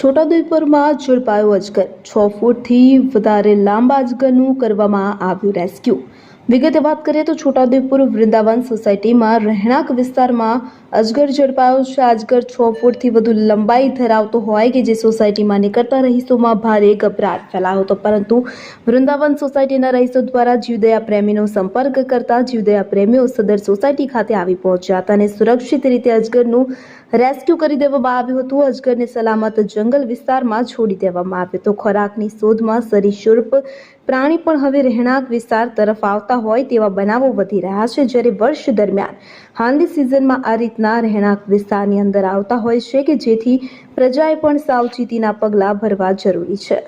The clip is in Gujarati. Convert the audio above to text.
છોટાઉદેપુરમાં ઝડપાયો અજગર. છ ફૂટથી વધારે લાંબા અજગરનું કરવામાં આવ્યું રેસ્ક્યુ. વિગતે વાત કરીએ તો છોટાઉદેપુર વૃંદાવન સોસાયટીમાં રહેણાંક વિસ્તારમાં અજગર ઝડપાયો છે. અજગર છ ફૂટથી વધુ લંબાઈ ધરાવતો હોય કે જે સોસાયટીમાં નીકળતા રહીશોમાં ભારે ગભરાટ ફેલાયો હતો. પરંતુ વૃંદાવન સોસાયટીના રહીશો દ્વારા જીવદયા પ્રેમીનો સંપર્ક કરતા જીવદયા પ્રેમીઓ સદર સોસાયટી ખાતે આવી પહોંચ્યા હતા અને સુરક્ષિત રીતે અજગરનું રેસ્ક્યુ કરી દેવામાં આવ્યું હતું. અજગરને સલામત જંગલ વિસ્તારમાં છોડી દેવામાં આવ્યો તો ખોરાકની શોધમાં સરીસૃપ પ્રાણી પણ હવે રહેણાંક વિસ્તાર તરફ આવતા હોય તેવા બનાવો વધી રહ્યા છે. જ્યારે વર્ષ દરમિયાન હાલની સિઝનમાં આ રીતના રહેણાંક વિસ્તારની અંદર આવતા હોય છે કે જેથી પ્રજાએ પણ સાવચેતીના પગલાં ભરવા જરૂરી છે.